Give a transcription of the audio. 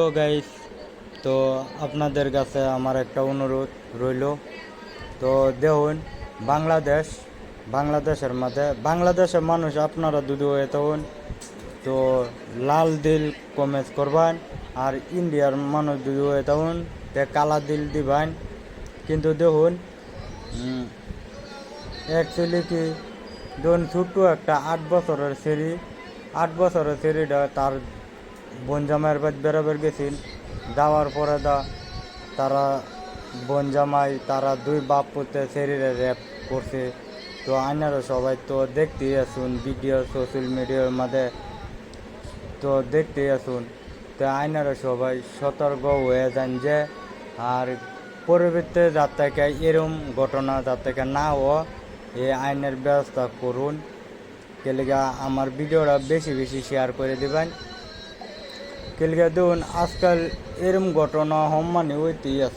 তো গাইস তো আপনাদের কাছে আমার একটা অনুরোধ রইল। তো দেখুন, বাংলাদেশ, বাংলাদেশের মাঝে, বাংলাদেশের মানুষ আপনারা দুধু হয়ে তখন তো লাল দিল কমেজ করবেন, আর ইন্ডিয়ার মানুষ দুধু হয়ে তখন তে কালা দিল দিবেন। কিন্তু দেখুন অ্যাকচুয়ালি কি ধরুন ছোট্ট একটা আট বছরের সিঁড়ি, আট বছরের সিঁড়িটা তার বনজামাইয়ের বাদ বেরোবার গেছিল। যাওয়ার পরে দা তারা বনজামাই তারা দুই বাপ পুতে শরীরে র্যাপ করছে। তো আইনারা সবাই তো দেখতেই আসুন ভিডিও সোশ্যাল মিডিয়ার মধ্যে তো দেখতেই আসুন তো আইনারা সবাই সতর্ক হয়ে যান যে, আর পরবর্তীতে যার থেকে এরম ঘটনা যার থেকে না হওয়া এই আইনের ব্যবস্থা করুন। কেলিগা আমার ভিডিওটা বেশি বেশি শেয়ার করে দিবেন। কেলিগা দেখুন আজকাল এরম ঘটনা হম মানে হইতেই আছে।